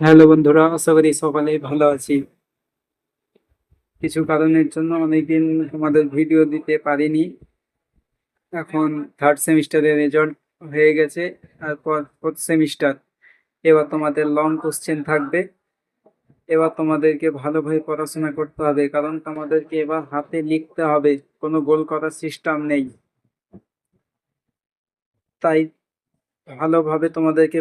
Hello বন্ধুরা, আশা করি সকালে ভালো আছি। কিছু কারণের জন্য অনেকদিন তোমাদের ভিডিও দিতে পারিনি। এখন থার্ড সেমিস্টারের রেজাল্ট হয়ে গেছে, তারপর ফোর্থ সেমিস্টার এবার তোমাদের লং কোশ্চেন থাকবে। এবার তোমাদেরকে ভালোভাবে পড়াশোনা করতে হবে, কারণ তোমাদেরকে এবার হাতে লিখতে হবে, কোনো গোল করার সিস্টেম নেই। তাই ভালোভাবে তোমাদেরকে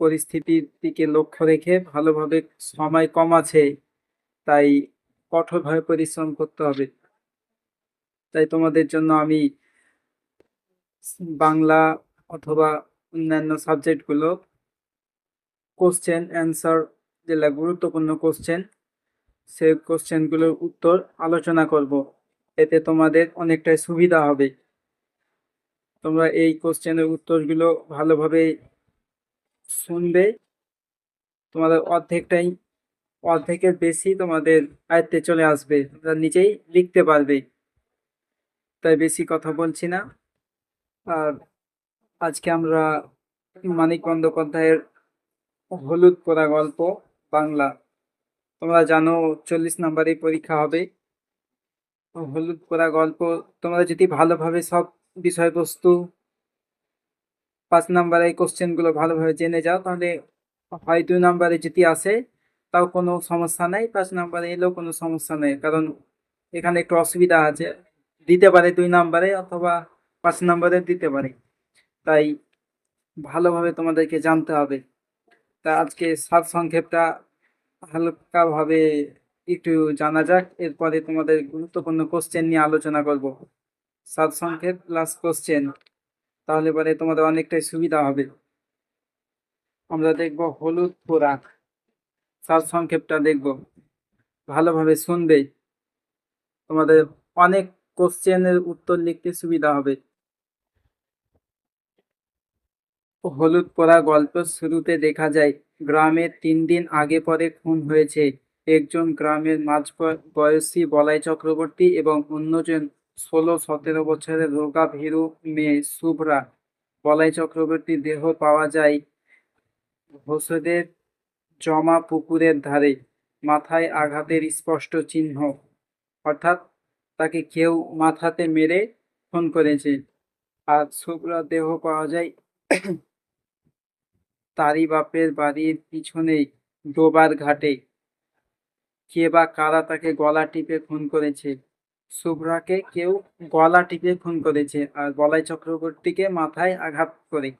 পরিস্থিতির দিকে লক্ষ্য রেখে ভালোভাবে সময় কম আছে, তাই কঠোরভাবে পরিশ্রম করতে হবে। তাই তোমাদের জন্য আমি বাংলা অথবা অন্যান্য সাবজেক্টগুলো কোশ্চেন অ্যান্সার যেগুলো গুরুত্বপূর্ণ কোশ্চেন সেই কোশ্চেনগুলোর উত্তর আলোচনা করব। এতে তোমাদের অনেকটাই সুবিধা হবে। তোমরা এই কোশ্চেনের উত্তরগুলো ভালোভাবে শুনবে। তোমাদের অর্ধেকটাই, অর্ধেকের বেশি তোমাদের আয়ত্তে চলে আসবে। তোমরা নিজেই লিখতে পারবে। তাই বেশি কথা বলছি না। আর আজকে আমরা মানিক বন্দ্যোপাধ্যায়ের হলুদ পোড়া গল্প, বাংলা। তোমরা জানো চল্লিশ নাম্বারের পরীক্ষা হবে। হলুদ পোড়া গল্প, তোমরা যদি ভালোভাবে সব বিষয়বস্তু পাঁচ নাম্বারের কোশ্চেনগুলো ভালোভাবে জেনে যাও, তাহলে হয় দুই নাম্বারে যদি আসে, তাও কোনো সমস্যা নেই, পাঁচ নাম্বারে এলেও কোনো সমস্যা নেই, কারণ এখানে একটু অসুবিধা আছে। দিতে পারে দুই নাম্বারে অথবা পাঁচ নাম্বারে দিতে পারে। তাই ভালোভাবে তোমাদেরকে জানতে হবে। তা আজকে সাত সংক্ষেপটা হালকাভাবে একটু জানা যাক, এরপরে তোমাদের গুরুত্বপূর্ণ কোশ্চেন নিয়ে আলোচনা করব। সাত সংক্ষেপ প্লাস কোশ্চেন তাহলে পরে তোমাদের অনেকটাই সুবিধা হবে। আমরা দেখব হলুদ পোড়াক। সাত সংক্ষেপটা দেখব। ভালোভাবে শুনবে। তোমাদের অনেক কোশ্চেনের উত্তর লিখতে সুবিধা হবে। হলুদ পোড়া গল্প শুরুতে দেখা যায়, গ্রামে তিন দিন আগে পরে খুন হয়েছে। একজন গ্রামের মাঝ বয়- বয়সী বলাই চক্রবর্তী এবং অন্যজন ষোলো, সতেরো বছরের রোগা ভীরু মেয়ে শুভ্রা। বলাই চক্রবর্তীর দেহ পাওয়া যায় হোসেদের জমা পুকুরের ধারে। মাথায় আঘাতের স্পষ্ট চিহ্ন। অর্থাৎ তাকে কেউ মাথাতে মেরে খুন করেছে। আর শুভ্রা দেহ পাওয়া যায় তারই বাপের বাড়ির পিছনেই ডোবার ঘাটে। কে বা কারা তাকে গলা টিপে খুন করেছে? শুভ্রাকে কেউ গলা টিপে খুন করেছে আর বলাই চক্রবর্তীকে মাথায় আঘাত করে।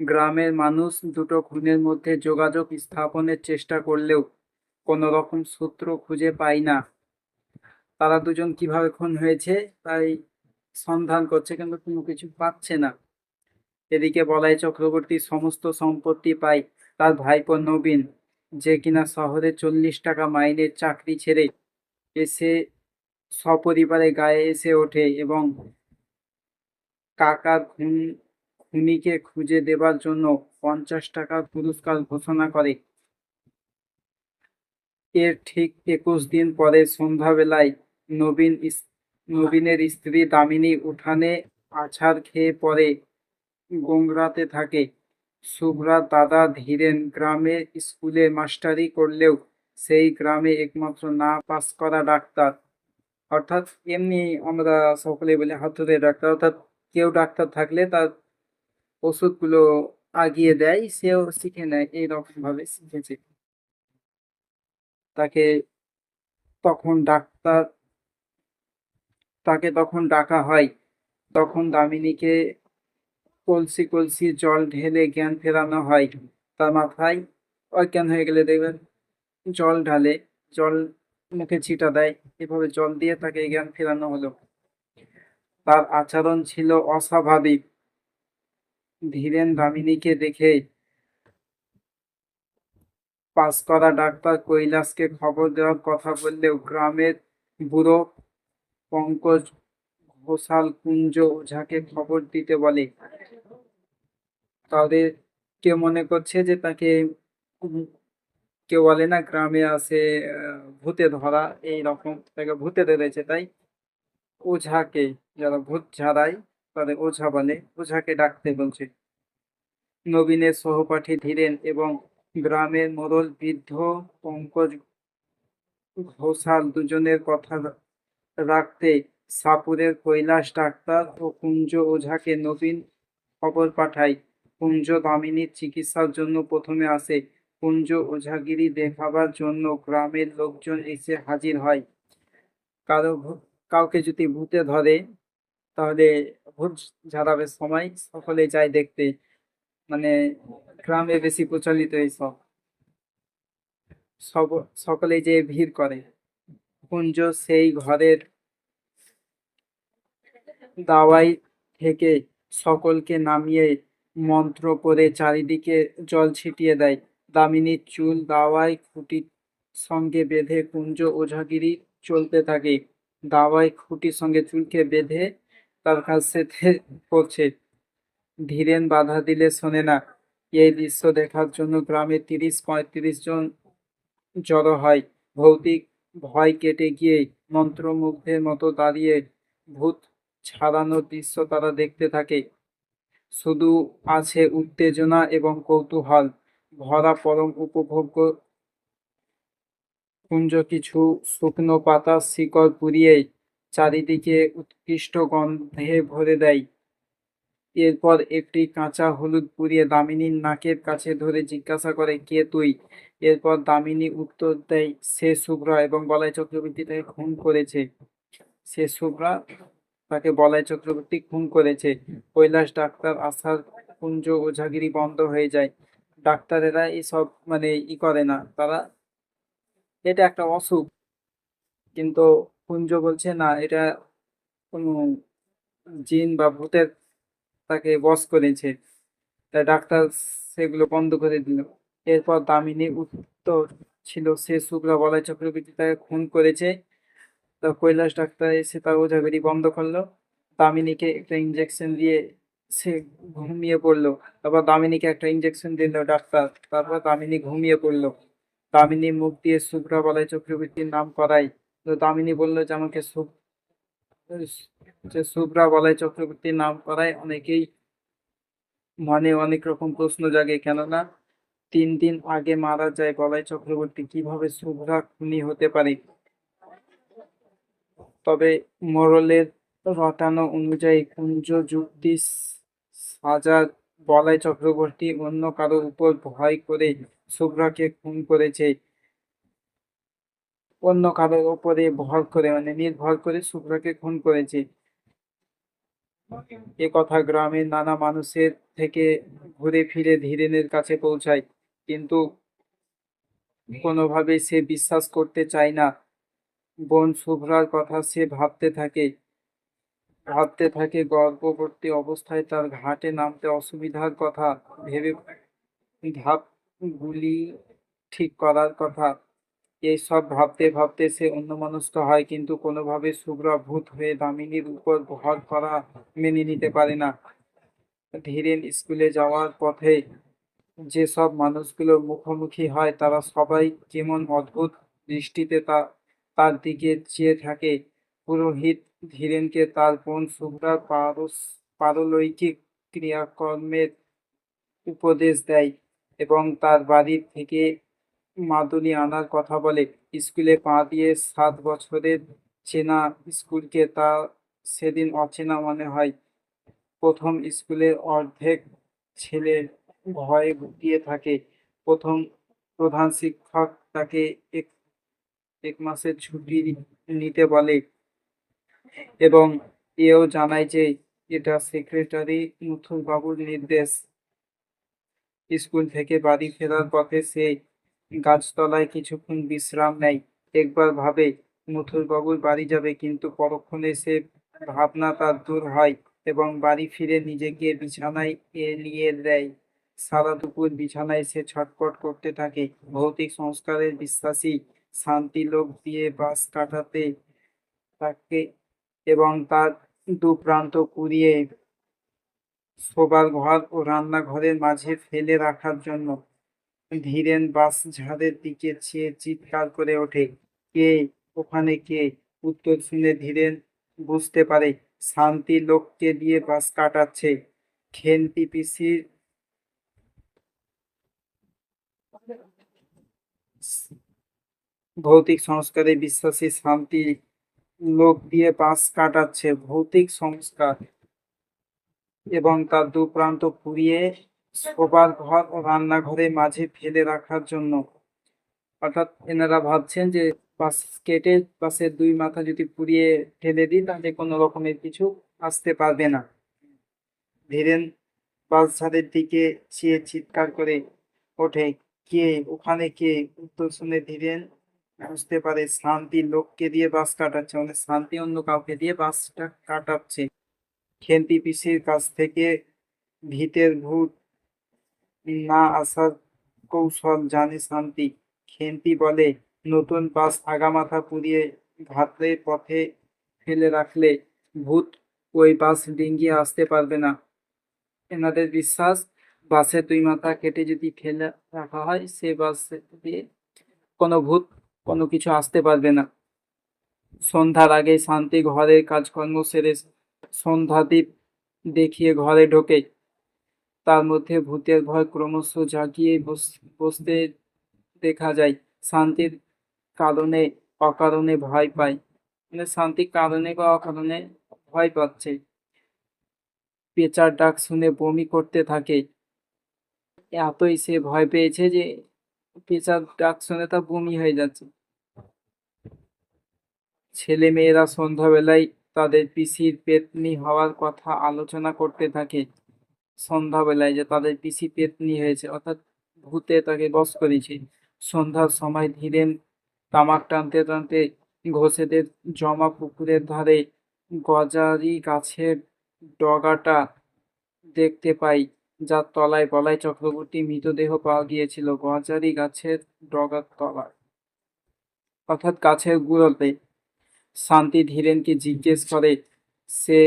গ্রামের মানুষ দুটো খুনের মধ্যে যোগাযোগ স্থাপনের চেষ্টা করলেও কোনো রকম সূত্র খুঁজে পায় না। তারা দুজন কীভাবে খুন হয়েছে তাই সন্ধান করছে কিন্তু কোনো কিছু পাচ্ছে না। এদিকে বলাই চক্রবর্তী সমস্ত সম্পত্তি পায় তার ভাইপো নবীন, যে কিনা শহরে চল্লিশ টাকা মাইনের চাকরি ছেড়ে এসে সপরিবারে গায়ে এসে ওঠে এবং কাকার খুন, খুনিকে খুঁজে দেবার জন্য পঞ্চাশ টাকার পুরস্কার ঘোষণা করে। এর ঠিক একুশ দিন পরে সন্ধ্যাবেলায় নবীন নবীনের স্ত্রী দামিনী উঠানে আছাড় খেয়ে পরে গোংরাতে থাকে। শুভ্রার দাদা ধীরেন গ্রামে স্কুলে মাস্টারি করলেও সেই গ্রামে একমাত্র না পাস করা ডাক্তার। অর্থাৎ এমনি আমরা সকলে বলি হাতুড়ে ডাক্তার, অর্থাৎ কেউ ডাক্তার থাকলে তার ওষুধগুলো আগিয়ে দেয়, সেও শিখে নেয় এইরকম ভাবে শিখেছে। তাকে তখন ডাক্তার, তাকে তখন ডাকা হয়। তখন দামিনীকে কলসি কলসি জল ঢেলে জ্ঞান ফেরানো হয়। তার মাথায় অজ্ঞান হয়ে গেলে দেখবেন জল ঢালে, জল মুখে ছিটা দেয়। এভাবে জল দিয়ে তাকে জ্ঞান ফেরানো হলো। তার আচরণ ছিল অস্বাভাবিক। ধীরেন দামিনীকে দেখে পাস করা ডাক্তার কৈলাসকে খবর দেওয়ার কথা বললেও গ্রামের বুড়ো পঙ্কজ ঘোষাল কুঞ্জ ওঝাকে খবর দিতে বলে। তাদের কেউ মনে করছে যে তাকে কেউ বলে না গ্রামে আহ, ভূতে ধরা এই রকম তাকে ভূতে ধরেছে তাই ওঝাকে যারা ভূত ঝাড়ায় তাদের ওঝা বলে ওঝাকে ডাকতে বলছে। নবীনের সহপাঠী ধীরেন এবং গ্রামের মোড়ল বৃদ্ধ পঙ্কজ ঘোষাল দুজনের কথা রাখতে সাপুরের কৈলাস ডাক্তার ও কুঞ্জ ওঝাকে নবীন খবর পাঠায়। কুঞ্জ দামিনীর চিকিৎসার জন্য প্রথমে আসে কুঞ্জ ওঝাগিরি দেখাবার জন্য গ্রামের লোকজন এসে হাজির হয়। কারও কাউকে যদি ভূতে ধরে, তাহলে ভূত ঝাড়াবে সময় সকলে যায় দেখতে। মানে গ্রামে বেশি প্রচলিত এইসব। সব, সকলে যে ভিড় করে। কুঞ্জ সেই ঘরের দাওয়াই থেকে সকলকে নামিয়ে মন্ত্র করে চারিদিকে জল ছিটিয়ে দেয়। দামিনীর চুল দাওয়াই খুঁটির সঙ্গে বেঁধে কুঞ্জ ওঝাগিরি চলতে থাকে। দাওয়াই খুঁটির সঙ্গে চুলকে বেঁধে তার কাছে করছে। ধীরেন বাধা দিলে শোনে না, এই দৃশ্য দেখার জন্য গ্রামে তিরিশ পঁয়ত্রিশ জন জড়ো হয়। ভৌতিক ভয় কেটে গিয়ে মন্ত্রমুগ্ধের মতো দাঁড়িয়ে ভূত ছাড়ানোর দৃশ্য তারা দেখতে থাকে। শুধু আছে উত্তেজনা এবং কৌতূহল। ভরা পরম উপভোগ্য। কুঞ্জ কিছু শুকনো পাতা শিকড় পুড়িয়ে চারিদিকে উৎকৃষ্ট গন্ধে ভরে দেয়। এরপর একটি কাঁচা হলুদ পুড়িয়ে দামিনীর নাকের কাছে ধরে জিজ্ঞাসা করে, কে তুই? এরপর দামিনী উত্তর দেয়, সে শুভ্রা। এবং বলাই চক্রবর্তী তাকে খুন করেছে। সে শুভ্রা, তাকে বলাই চক্রবর্তী খুন করেছে। কৈলাস ডাক্তার আসার কুঞ্জ ওঝাগিরি বন্ধ হয়ে যায়। ডাক্তারেরা এসব মানে ই করে না। তারা এটা একটা অসুখ। কিন্তু কুঞ্জ বলছে, না, এটা কোনো জিন বা ভূতের তাকে বশ করেছে। তাই ডাক্তার সেগুলো বন্ধ করে দিল। এরপর দামিনী উত্তর ছিল, সে শুক্লা বলাই চক্রবর্তী তাকে খুন করেছে। তো কৈলাস ডাক্তার এসে তার ওঝাগিরি বন্ধ করল। দামিনীকে একটা ইঞ্জেকশন দিয়ে সে ঘুমিয়ে পড়ল। তারপর দামিনীকে একটা ইঞ্জেকশন দিল ডাক্তার। তারপর দামিনী ঘুমিয়ে পড়ল। দামিনী মুখ দিয়ে শুভ্রা বলাই চক্রবর্তীর নাম করায়। তো দামিনী বলল যে, আমাকে যে শুভ্রা বলাই চক্রবর্তীর নাম করায়, অনেকেই মনে অনেক রকম প্রশ্ন জাগে। কেননা তিন দিন আগে মারা যায় বলাই চক্রবর্তী, কীভাবে শুভ্রা খুনি হতে পারে? তবে মোরলের রটানো অনুযায়ী কুঞ্জ যুক্তি সাজা বলাই চক্রবর্তী অন্য কারোর উপর ভয় করে শুভ্রাকে খুন করেছে। অন্য কারোর উপরে ভর করে মানে নির্ভর করে শুভ্রাকে খুন করেছে। এ কথা গ্রামের নানা মানুষের থেকে ঘুরে ফিরে ধীরেনের কাছে পৌঁছায়, কিন্তু কোনোভাবে সে বিশ্বাস করতে চায় না। বোন শুভ্রার কথা সে ভাবতে থাকে। ভাবতে থাকে, গর্ভবতী অবস্থায় তার ঘাটে নামতে অসুবিধার কথা ভেবে ধাপগুলি ঠিক করার কথা। এইসব ভাবতে ভাবতে সে অন্যমনস্ক হয়, কিন্তু কোনোভাবে শুভ্রা ভূত হয়ে দামিনীর উপর ভর করা মেনে নিতে পারে না। ধীরেন স্কুলে যাওয়ার পথে যেসব মানুষগুলোর মুখোমুখি হয়, তারা সবাই কেমন অদ্ভুত দৃষ্টিতে তা, তার দিকে চেয়ে থাকে। পুরোহিত ধীরেনকে তার বোন শুভ্রার পারস, পারলৌকিক ক্রিয়াকর্মের উপদেশ দেয় এবং তার বাড়ি থেকে মাদুলি আনার কথা বলে। স্কুলে পা দিয়ে সাত বছরের চেনা স্কুলকে তা সেদিন অচেনা মনে হয়। প্রথম স্কুলের অর্ধেক ছেলে ভয়ে গুটিয়ে থাকে। প্রথম প্রধান শিক্ষক তাকে এক এক মাসের ছুটি নিতে বলে। এবং এও জানায় যে এটা সেক্রেটারি বাবুর নির্দেশ। স্কুল থেকে বাড়ি ফেরার পথে সে গাছতলায় কিছুক্ষণ বিশ্রাম নেয়। একবার ভাবে বাবুর বাড়ি যাবে, কিন্তু পরক্ষণে সে ভাবনা তার দূর হয় এবং বাড়ি ফিরে নিজেকে বিছানায় এলিয়ে দেয়। সারা দুপুর বিছানায় সে ছটফট করতে থাকে। ভৌতিক সংস্কারের বিশ্বাসী, শান্তি লোক দিয়ে বাস কাটাতে থাকে এবং তার দু প্রান্ত কুড়িয়ে শোবার ঘর ও রান্নাঘরের মাঝে ফেলে রাখার জন্য ধীরেন বাস ঝাড়ের দিকে চেয়ে চিৎকার করে ওঠে, কে? ওখানে কে? উত্তর শুনে ধীরেন বুঝতে পারে, শান্তি লোককে দিয়ে বাস কাটাচ্ছে। খেন্তি পিসির ভৌতিক সংস্কারে বিশ্বাসী শান্তি লোক দিয়ে পাশ কাটাচ্ছে, ভৌতিক সংস্কার এবং তার দু প্রান্ত পুড়িয়ে শোবার ঘর ও রান্নাঘরের মাঝে ফেলে রাখার জন্য। অর্থাৎ এনারা ভাবছেন যে বাস কেটে বাসের দুই মাথা যদি পুড়িয়ে ফেলে দিই, তাহলে কোনো রকমের কিছু আসতে পারবে না। ধীরেন বাস ঝাড়ের দিকে চেয়ে চিৎকার করে ওঠে, কে? ওখানে কে? উত্তর শুনে ধীরেন বুঝতে পারে, শান্তি লোককে দিয়ে বাস কাটাচ্ছে মানে শান্তি অন্য কাউকে দিয়ে বাসটা কাটাচ্ছে। খেন্তি পিসির কাছ থেকে ভিতের ভূত না আসার কৌশল জানে শান্তি। খেন্তি বলে, নতুন বাস আগামাথা পুড়িয়ে ঘাটের পথে ফেলে রাখলে ভূত ওই বাস ডিঙ্গিয়ে আসতে পারবে না। এনাদের বিশ্বাস, বাসে দুই মাথা কেটে যদি ফেলে রাখা হয়, সে বাস দিয়ে কোনো ভূত কোনো কিছু আসতে পারবে না। সন্ধ্যার আগে শান্তি ঘরের কাজকর্ম সেরে সন্ধ্যাদীপ দেখিয়ে ঘরে ঢোকে। তার মধ্যে ভূতের ভয় ক্রমশ জাগিয়ে বস- বসতে দেখা যায়। শান্তির কারণে অকারণে ভয় পায়। মানে শান্তির কারণে বা অকারণে ভয় পাচ্ছে। পেঁচার ডাক শুনে বমি করতে থাকে। এতই সে ভয় পেয়েছে যে পেঁচার ডাক শুনে তার বমি হয়ে যাচ্ছে। ছেলে মেয়েরা সন্ধ্যাবেলায় তাদের পিসির পেতনি হওয়ার কথা আলোচনা করতে থাকে। সন্ধ্যাবেলায় যে তাদের পিসি পেতনি হয়েছে, অর্থাৎ ভূতে তাকে বশ করেছে। সন্ধ্যার সময় ধীরেন তামাক টানতে টানতে ঘোষেদের জমা পুকুরের ধারে গজারি গাছের ডগাটা দেখতে পাই যার তলায় বলাই চক্রবর্তী মৃতদেহ পাওয়া গিয়েছিল গজারি গাছের ডগার তলায়। অর্থাৎ গাছের গুঁড়োতে। শান্তি ধীরেনকে জিজ্ঞেস করে, সে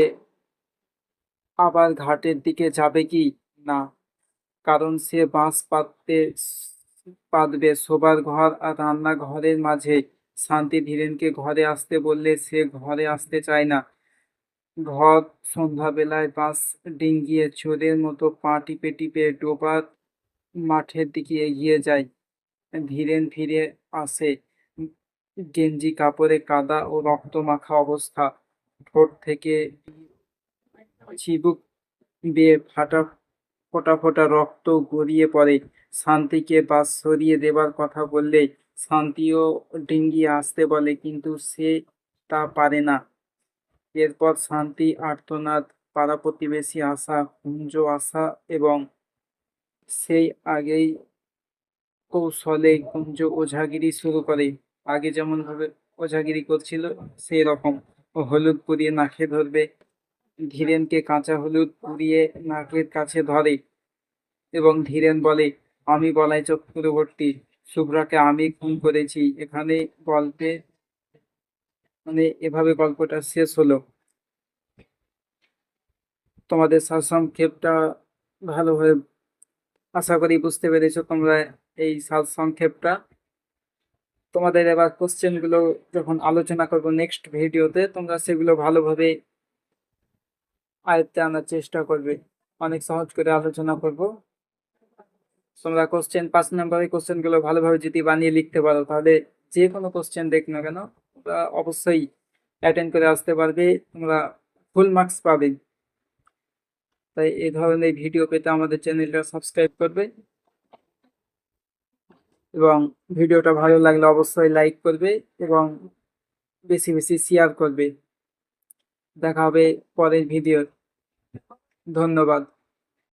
আবার ঘাটের দিকে যাবে কি? না, কারণ সে বাঁশ পাততে পাতবে। শোবার ঘর আর রান্নাঘরের মাঝে। শান্তি ধীরেনকে ঘরে আসতে বললে সে ঘরে আসতে চায় না। ঘর সন্ধ্যাবেলায় বাঁশ ডিঙ্গিয়ে চোরের মতো পা টিপে টিপে ডোবার মাঠের দিকে এগিয়ে যায়। ধীরেন ফিরে আসে। গেঞ্জি কাপড়ে কাদা ও রক্ত মাখা অবস্থা। ঠোঁট থেকে চিবুক বেয়ে ফাটা ফোটা ফোটা রক্ত গড়িয়ে পড়ে। শান্তিকে বাস সরিয়ে দেবার কথা বললে শান্তিও ডিঙ্গিয়ে আসতে বলে, কিন্তু সে তা পারে না। এরপর শান্তি, আর্তনাদ পাড়া প্রতিবেশী আসা কুঞ্জ আসা এবং সেই আগেই কৌশলে কুঞ্জ ওঝাগিরি শুরু করে। আগে যেমন ভাবে ওঝাগিরি করছিল, সেই রকম। হলুদ পুড়িয়ে নাকে ধরবে, ধীরেনকে কাঁচা হলুদ পুড়িয়ে নাকের কাছে ধরে এবং ধীরেন বলে, আমি বলাই চক্রবর্তী শুভ্রাকে আমি খুন করেছি, এখানে গল্পে মানে এভাবে গল্পটা শেষ হলো। তোমাদের সারসংক্ষেপটা ভালোভাবে আশা করি বুঝতে পেরেছ তোমরা এই সারসংক্ষেপটা তোমাদের এবার কোশ্চেনগুলো যখন আলোচনা করব নেক্সট ভিডিওতে, তোমরা সেগুলো ভালোভাবে আয়ত্তে আনার চেষ্টা করবে। অনেক সহজ করে আলোচনা করব। তোমরা কোশ্চেন, পাঁচ নম্বরের কোশ্চেনগুলো ভালোভাবে যদি বানিয়ে লিখতে পারো, তাহলে যে কোনো কোশ্চেন দেখ না কেন? তোমরা অবশ্যই অ্যাটেন্ড করে আসতে পারবে, তোমরা ফুল মার্কস পাবে। তাই এই ধরনের ভিডিও পেতে আমাদের চ্যানেলটা সাবস্ক্রাইব করবে এবং ভিডিওটা ভালো লাগলে অবশ্যই লাইক করবে এবং বেশি বেশি শেয়ার করবে। দেখা হবে পরের ভিডিও ধন্যবাদ।